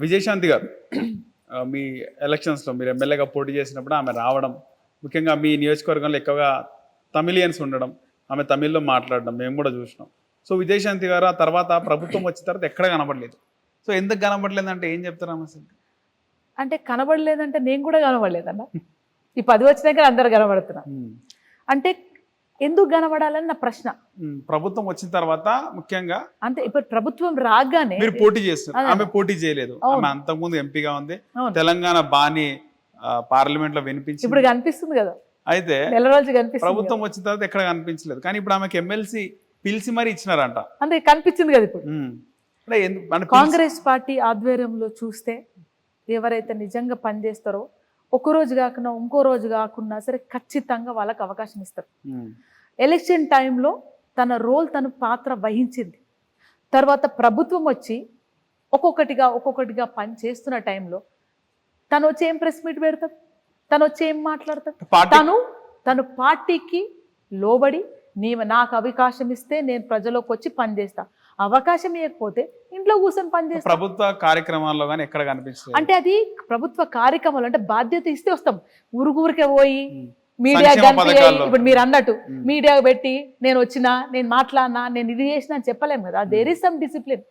విజయశాంతి గారు మీ ఎలక్షన్స్లో మీరు ఎమ్మెల్యేగా పోటీ చేసినప్పుడు ఆమె రావడం ముఖ్యంగా మీ నియోజకవర్గంలో ఎక్కువగా తమిళియన్స్ ఉండడం ఆమె తమిళ్ళో మాట్లాడడం మేము కూడా చూసినాం. సో విజయశాంతి గారు ఆ తర్వాత ప్రభుత్వం వచ్చిన తర్వాత ఎక్కడ కనబడలేదు. సో ఎందుకు కనబడలేదు అంటే ఏం చెప్తారు అసలు? అంటే కనబడలేదంటే నేను కూడా కనబడలేదన్న. ఈ పది వచ్చినాక అందరు కనబడుతున్నా. అంటే ఎందుకు కనబడాలని నా ప్రశ్న ప్రభుత్వం వచ్చిన తర్వాత ముఖ్యంగా అంటే ఇప్పుడు ప్రభుత్వం రాగానే మీరు పోటీ చేస్తారు అదే. ఆమె పోటీ చేయలేదు. ఆమె అంతకుముందు ఎంపీగా ఉంది. తెలంగాణ బాని పార్లమెంట్లో వినిపించింది. ఇప్పుడు కనిపిస్తుంది కదా. అయితే నెల రోజు కనిపిస్తుంది ప్రభుత్వం. వచ్చిన తర్వాత ఎక్కడ కనిపించలేదు. కానీ ఇప్పుడు ఆమెకి ఎమ్మెల్సీ పిలిచి మరీ ఇచ్చినారంట. అంటే కనిపించింది కదా ఇప్పుడు. కాంగ్రెస్ పార్టీ ఆధ్వర్యంలో చూస్తే ఎవరైతే నిజంగా పనిచేస్తారో ఒక రోజు కాకుండా ఇంకో రోజు కాకుండా సరే ఖచ్చితంగా వాళ్ళకి అవకాశం ఇస్తారు. ఉమ్. ఎలక్షన్ టైంలో తన రోల్ తన పాత్ర వహించింది. తర్వాత ప్రభుత్వం వచ్చి ఒక్కొక్కటిగా ఒక్కొక్కటిగా పని చేస్తున్న టైంలో తను వచ్చి ఏం ప్రెస్ మీట్ పెడతాడు? తను వచ్చి ఏం మాట్లాడతాడు? తను తను పార్టీకి లోబడి నీ నాకు అవకాశం ఇస్తే నేను ప్రజలోకి వచ్చి పనిచేస్తా అవకాశం ఇవ్వకపోతే ఇంట్లో కూర్చొని పనిచేస్తా ప్రభుత్వ కార్యక్రమాల్లో కానీ ఎక్కడ కనిపించలేదు అంటే అది ప్రభుత్వ కార్యక్రమాలు అంటే బాధ్యత ఇస్తే వస్తాం. ఊరుకూరికే పోయి. మీడియా. ఇప్పుడు మీరు అన్నట్టు. మీడియా పెట్టి నేను వచ్చినా నేను మాట్లాడినా నేను ఇది చేసినా అని చెప్పలేము కదా. There is some discipline.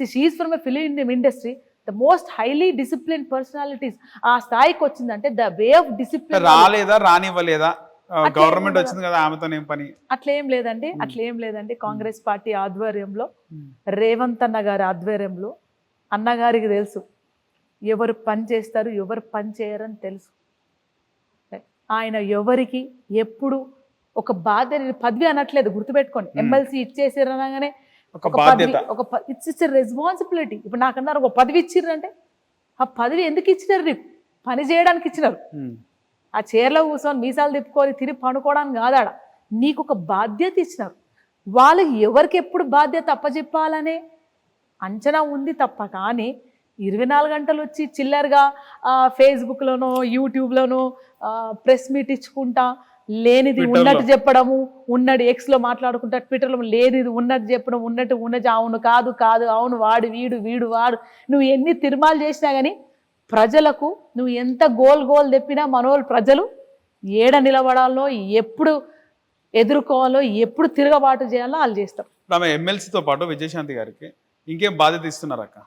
She is from a film industry the most highly discipline personalities ఆ స్థాయికి వచ్చిందంటే ద వే ఆఫ్ డిసిప్లిన్ రాలేదా రానివ్వలేదా? గవర్నమెంట్ వచ్చింది కదా ఆమెతో ఏం పని. అట్లేం లేదండి. అట్లేం లేదండి. కాంగ్రెస్ పార్టీ ఆధ్వర్యంలో. రేవంత్ అన్న గారి ఆధ్వర్యంలో అన్నగారికి తెలుసు ఎవరు పని చేస్తారు ఎవరు పని చేయరని తెలుసు. ఆయన ఎవరికి ఎప్పుడు ఒక బాధ్యత పదవి అనట్లేదు గుర్తుపెట్టుకోండి. ఎమ్మెల్సీ ఇచ్చేసారు అనగానే ఒక పదవి బాధ్యత. ఒక ఇట్స్ రెస్పాన్సిబిలిటీ ఇప్పుడు నాకన్నారు ఒక పదవి ఇచ్చిర్రంటే ఆ పదవి ఎందుకు ఇచ్చినారు నీకు? పని చేయడానికి ఇచ్చినారు. ఆ చైర్లో కూర్చొని మీసాలు తిప్పుకొని తిరిగి పండుకోవడానికి కాదాడ. నీకు ఒక బాధ్యత ఇచ్చినారు. వాళ్ళు ఎవరికి ఎప్పుడు బాధ్యత అప్పచెప్పాలనే అంచనా ఉంది తప్ప. కానీ ఇరవై నాలుగు గంటలు వచ్చి చిల్లరగా ఫేస్బుక్లోనో యూట్యూబ్లోనో ప్రెస్ మీట్ ఇచ్చుకుంటా లేనిది. ఉన్నట్టు చెప్పడము ఉన్నది ఎక్స్లో మాట్లాడుకుంటా ట్విట్టర్లో లేనిది ఉన్నట్టు చెప్పడం ఉన్నట్టు ఉన్నది అవును కాదు కాదు అవును వాడు వీడు వీడు వాడు. నువ్వు ఎన్ని తిరుమాలు చేసినా కానీ ప్రజలకు నువ్వు ఎంత గోల్ గోల్ తెప్పినా మనోళ్ళు ప్రజలు ఏడ నిలబడాలో ఎప్పుడు ఎదుర్కోవాలో ఎప్పుడు తిరగబాటు చేయాలో వాళ్ళు చేస్తారు. ఆమె ఎమ్మెల్సీతో పాటు విజయశాంతి గారికి ఇంకేం బాధ్యత ఇస్తున్నారు అక్క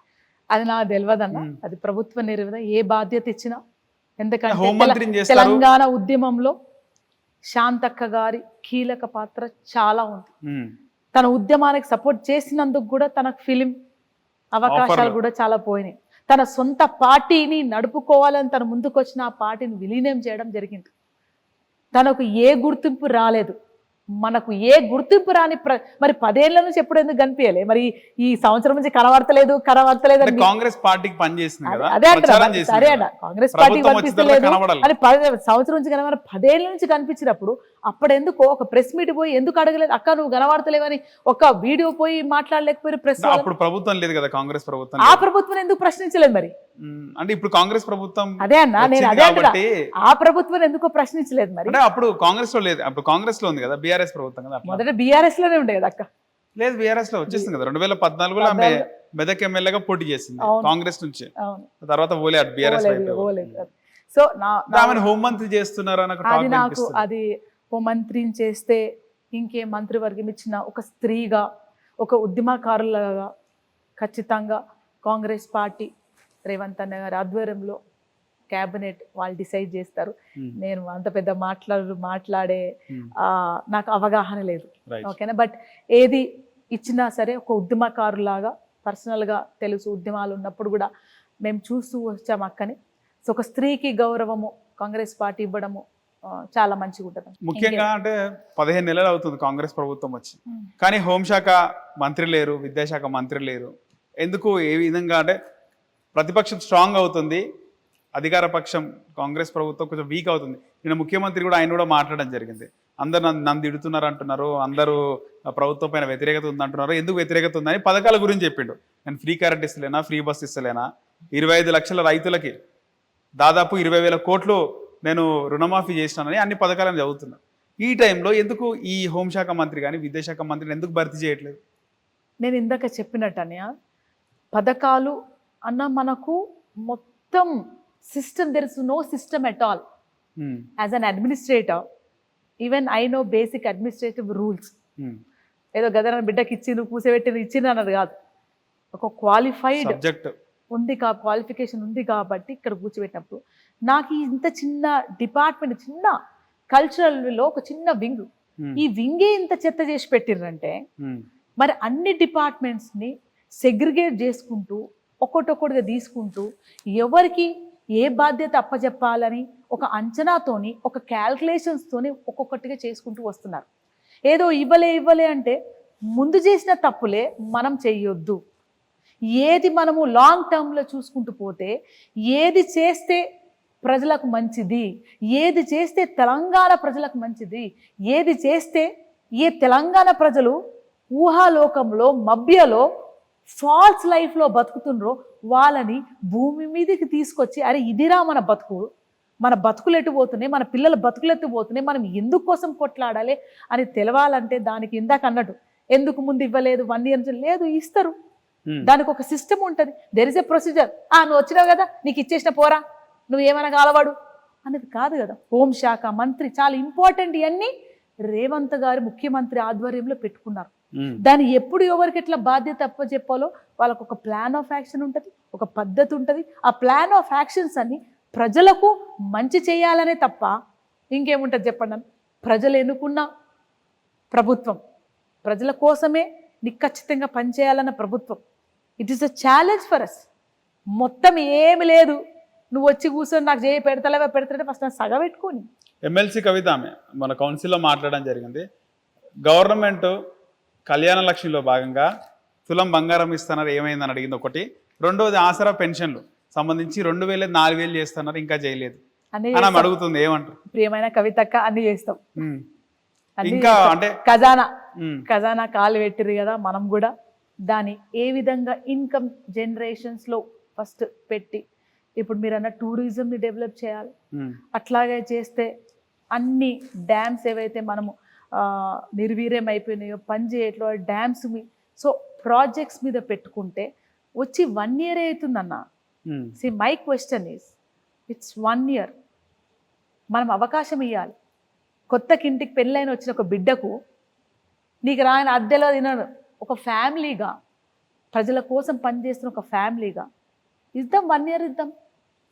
అది నాకు తెలియదన్న. అది ప్రభుత్వ నిర్వహణ. ఏ బాధ్యత ఇచ్చినా ఎందుకంటే తెలంగాణ ఉద్యమంలో శాంతక్క గారి కీలక పాత్ర చాలా ఉంది. తన ఉద్యమానికి సపోర్ట్ చేసినందుకు కూడా తనకు ఫిలిం అవకాశాలు. కూడా చాలా పోయినాయి. తన సొంత పార్టీని నడుపుకోవాలని తన ముందుకొచ్చిన ఆ పార్టీని విలీనం చేయడం జరిగింది. తనకు ఏ గుర్తింపు రాలేదు. మనకు ఏ గుర్తింపు రాని మరి పదేళ్ళ నుంచి ఎప్పుడు ఎందుకు కనిపించలే? మరి ఈ సంవత్సరం నుంచి కనబడతలేదు కనబడతలేదు కాంగ్రెస్ పార్టీకి పని చేసింది అదే- అంటారా సరే. అన్న కాంగ్రెస్ పార్టీ కనిపిస్తలేదు అని సంవత్సరం నుంచి కనబడ పదేళ్ళ నుంచి కనిపించినప్పుడు అప్పుడెందుకు ఒక ప్రెస్ మీట్ పోయి ఎందుకు అడగలేదు? అక్క నువ్వు కనబడతలేవని ఒక వీడియో పోయి మాట్లాడలేకపోయారు ప్రెస్ అప్పుడు ప్రభుత్వం లేదు కదా కాంగ్రెస్ ప్రభుత్వం ఆ. ప్రభుత్వం ఎందుకు ప్రశ్నించలేదు మరి? అంటే ఇప్పుడు కాంగ్రెస్ ప్రభుత్వం అదే అన్న నేను అదే కాబట్టి ఆ ప్రభుత్వం ఎందుకు ప్రశ్నించలేదు మరి అంటే అప్పుడు కాంగ్రెస్లో లేదు అప్పుడు కాంగ్రెస్లో ఉంది కదా బీఆర్ఎస్ ప్రభుత్వం కదా. మొదట బీఆర్ఎస్లోనే ఉండే కదా అక్క లేదు బీఆర్ఎస్లో వచ్చేసింది కదా రెండు వేల పద్నాలుగులో ఆమె. మెదక్ ఎమ్మెల్యేగా పోటీ చేసింది. కాంగ్రెస్ నుంచి తర్వాత ఓలే అటు బీఆర్ఎస్. సో నా ఆమెను హోంమంత్రి చేస్తున్నారు అది నాకు. అది ఓ మంత్రిని చేస్తే ఇంకే మంత్రివర్గం ఇచ్చిన ఒక స్త్రీగా ఒక ఉద్యమకారులుగా ఖచ్చితంగా కాంగ్రెస్ పార్టీ రేవంత్ అన్న గారి ఆధ్వర్యంలో క్యాబినెట్ వాళ్ళు డిసైడ్ చేస్తారు. నేను అంత పెద్ద మాట్లాడు మాట్లాడే నాకు అవగాహన లేదు. ఓకేనా? బట్ ఏది ఇచ్చినా సరే ఒక ఉద్యమకారులాగా పర్సనల్గా తెలుసు ఉద్యమాలు ఉన్నప్పుడు కూడా మేము చూస్తూ వచ్చాము అక్కని. సో ఒక స్త్రీకి గౌరవము కాంగ్రెస్ పార్టీ ఇవ్వడము చాలా మంచిగా ఉంటుంది ముఖ్యంగా అంటే పదిహేను నెలలు అవుతుంది కాంగ్రెస్ ప్రభుత్వం వచ్చి. కానీ హోంశాఖ మంత్రి లేరు విద్యాశాఖ మంత్రి లేరు. ఎందుకు ఏ విధంగా అంటే ప్రతిపక్షం స్ట్రాంగ్ అవుతుంది. అధికార పక్షం కాంగ్రెస్ ప్రభుత్వం కొంచెం వీక్ అవుతుంది. నిన్న ముఖ్యమంత్రి కూడా ఆయన కూడా మాట్లాడడం జరిగింది. అందరు నన్ను నన్ను తిడుతున్నారు అంటున్నారు. అందరూ ప్రభుత్వం పైన వ్యతిరేకత ఉంది అంటున్నారు. ఎందుకు వ్యతిరేకత ఉందని పథకాల గురించి చెప్పిండు. నేను ఫ్రీ కరెంట్ ఇస్తలేనా ఫ్రీ బస్ ఇస్తలేనా? ఇరవై ఐదు లక్షల రైతులకి దాదాపు ఇరవై వేల కోట్లు నేను రుణమాఫీ చేసినానని అన్ని పథకాలను చదువుతున్నా. ఈ టైంలో ఎందుకు ఈ హోంశాఖ మంత్రి కానీ విద్యాశాఖ మంత్రిని ఎందుకు భర్తీ చేయట్లేదు? నేను ఇందాక చెప్పినట్టు అన్నయ్య పథకాలు అన్న మనకు మొత్తం system there is no system at all as an administrator even I know basic administrative rules. ఏదో గదన బిడ్డకి ఇచ్చిండు కూసబెట్టిన ఇచ్చిండు అన్నది కాదు. ఒక క్వాలిఫైడ్ ఉంది కా క్వాలిఫికేషన్ ఉంది కాబట్టి ఇక్కడ కూర్చోబెట్టినప్పుడు నాకు ఇంత చిన్న డిపార్ట్మెంట్ చిన్న కల్చరల్లో ఒక చిన్న వింగ్ ఉమ్, ఈ వింగే ఇంత చెత్త చేసి పెట్టిర్రంటే ఉమ్, మరి అన్ని డిపార్ట్మెంట్స్ని సెగ్రిగేట్ చేసుకుంటూ ఒక్కొక్కటిగా తీసుకుంటూ ఎవరికి ఏ బాధ్యత అప్పచెప్పాలని ఒక అంచనాతోని ఒక క్యాల్కులేషన్స్తోని ఒక్కొక్కటిగా చేసుకుంటూ వస్తున్నారు. ఏదో ఇవ్వలే ఇవ్వలే అంటే ముందు చేసిన తప్పులే మనం చెయ్యొద్దు ఏది మనము లాంగ్ టర్మ్లో చూసుకుంటూ పోతే ఏది చేస్తే ప్రజలకు మంచిది ఏది చేస్తే తెలంగాణ ప్రజలకు మంచిది ఏది చేస్తే ఏ తెలంగాణ ప్రజలు ఊహాలోకంలో మభ్యలో ఫాల్స్ లైఫ్లో బతుకుతుండ్రో వాళ్ళని భూమి మీదకి తీసుకొచ్చి అరే ఇదిరా మన బతుకు. మన బతుకులు ఎటు పోతున్నాయి? మన పిల్లల బతుకులు ఎటు పోతున్నాయి? మనం ఎందుకు కోసం కొట్లాడాలి? అని తెలవాలంటే దానికి ఇందాక అన్నట్టు ఎందుకు ముందు ఇవ్వలేదు? వన్ ఇయర్ నుంచి లేదు ఇస్తారు. దానికి ఒక సిస్టమ్ ఉంటుంది. దెర్ ఇస్ ఎ ప్రొసీజర్ ఆ నువ్వు వచ్చినావు కదా నీకు ఇచ్చేసిన పోరా. నువ్వు ఏమైనా కాలవాడు? అనేది కాదు కదా. హోంశాఖ మంత్రి చాలా ఇంపార్టెంట్ ఇవన్నీ రేవంత్ గారు ముఖ్యమంత్రి ఆధ్వర్యంలో పెట్టుకున్నారు. దాన్ని ఎప్పుడు ఎవరికి ఎట్లా బాధ్యత అప్పచెప్పాలో వాళ్ళకు ఒక ప్లాన్ ఆఫ్ యాక్షన్ ఉంటుంది ఒక పద్ధతి ఉంటుంది. ఆ ప్లాన్ ఆఫ్ యాక్షన్స్ అన్ని ప్రజలకు మంచి చేయాలనే తప్ప ఇంకేముంటుంది చెప్పండి ప్రజలు ఎన్నుకున్న ప్రభుత్వం ప్రజల కోసమే నిక్కచ్చితంగా పనిచేయాలన్న ప్రభుత్వం. It is a challenge for us మొత్తం ఏమి లేదు. నువ్వు వచ్చి కూర్చొని నాకు చేయి పెడతలేవా పెడతాడే ఫస్ట్ నాకు సగ పెట్టుకొని. ఎమ్మెల్సీ కవిత ఆమె మన కౌన్సిల్లో మాట్లాడడం జరిగింది. గవర్నమెంట్ కళ్యాణ లక్ష్మిలో భాగంగా తులం బంగారం ఇస్తున్నారు ఏమైందని అడిగింది ఒకటి. రెండోది ఆసరా పెన్షన్లు సంబంధించి రెండు వేలు నాలుగు వేలు చేస్తున్నారు ఇంకా చేయలేదు. అని అడుగుతుంది ఏమంటారు? ప్రియమైన కవితక్క అన్ని చేస్తాం. ఇంకా. అంటే ఖజానా. ఖజానా కాలు పెట్టిరు కదా మనం కూడా. దాన్ని ఏ విధంగా ఇన్కమ్ జనరేషన్స్లో ఫస్ట్ పెట్టి ఇప్పుడు మీరు అన్న టూరిజంని డెవలప్ చేయాలి. అట్లాగే చేస్తే అన్ని డ్యామ్స్ ఏవైతే మనము నిర్వీర్యం అయిపోయినాయో పని చేయట్లో డ్యామ్స్ మీ సో ప్రాజెక్ట్స్ మీద పెట్టుకుంటే వచ్చి వన్ ఇయర్ అవుతుందన్న. See my question is it's one year మనం అవకాశం ఇవ్వాలి కొత్తకి ఇంటికి పెళ్ళైన వచ్చిన ఒక బిడ్డకు నీకు రాయన అద్దెలో తినడు ఒక ఫ్యామిలీగా ప్రజల కోసం పనిచేస్తున్న ఒక ఫ్యామిలీగా. ఇద్దాం వన్ ఇయర్ ఇద్దాం.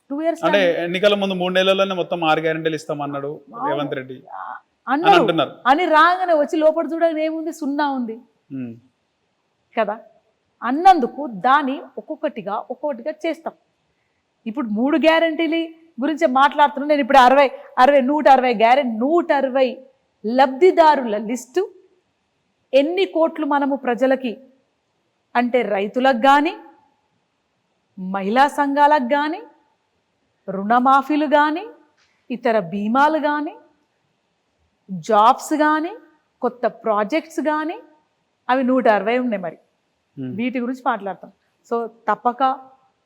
టూ ఇయర్స్ అంటే ఎన్నికల ముందు మూడు నెలల్లోనే మొత్తం ఆరు గ్యారెంటీలు ఇస్తామన్నాడు రేవంత్ రెడ్డి. అంటున్నారు. అని రాగానే వచ్చి లోపల చూడగానే ఏముంది? సున్నా ఉంది. కదా? అన్నందుకు దాన్ని ఒక్కొక్కటిగా ఒక్కొక్కటిగా చేస్తాం. ఇప్పుడు మూడు గ్యారంటీలు గురించి మాట్లాడుతున్నాను నేను ఇప్పుడు అరవై అరవై నూట అరవై గ్యారెంటీ నూట అరవై లబ్ధిదారుల లిస్టు ఎన్ని కోట్లు మనము ప్రజలకి అంటే రైతులకు కానీ మహిళా సంఘాలకు కానీ రుణమాఫీలు కానీ ఇతర బీమాలు కానీ జాబ్స్ కానీ కొత్త ప్రాజెక్ట్స్ కానీ అవి నూట అరవై ఉన్నాయి మరి. వీటి గురించి మాట్లాడతాం. సో తప్పక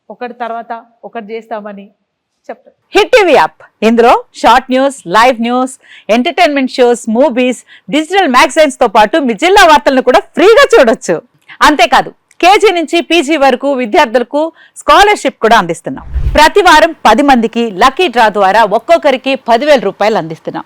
ఒకటి తర్వాత ఒకటి చేస్తామని చెప్తాం. Hit TV app. ఇందులో short news live news entertainment shows movies digital మ్యాగజైన్స్తో పాటు మీ జిల్లా వార్తలను కూడా ఫ్రీగా చూడొచ్చు. అంతేకాదు కేజీ నుంచి పీజీ వరకు విద్యార్థులకు స్కాలర్షిప్ కూడా అందిస్తున్నాం. ప్రతి వారం పది మందికి లక్కీ డ్రా ద్వారా ఒక్కొక్కరికి పదివేల రూపాయలు అందిస్తున్నాం.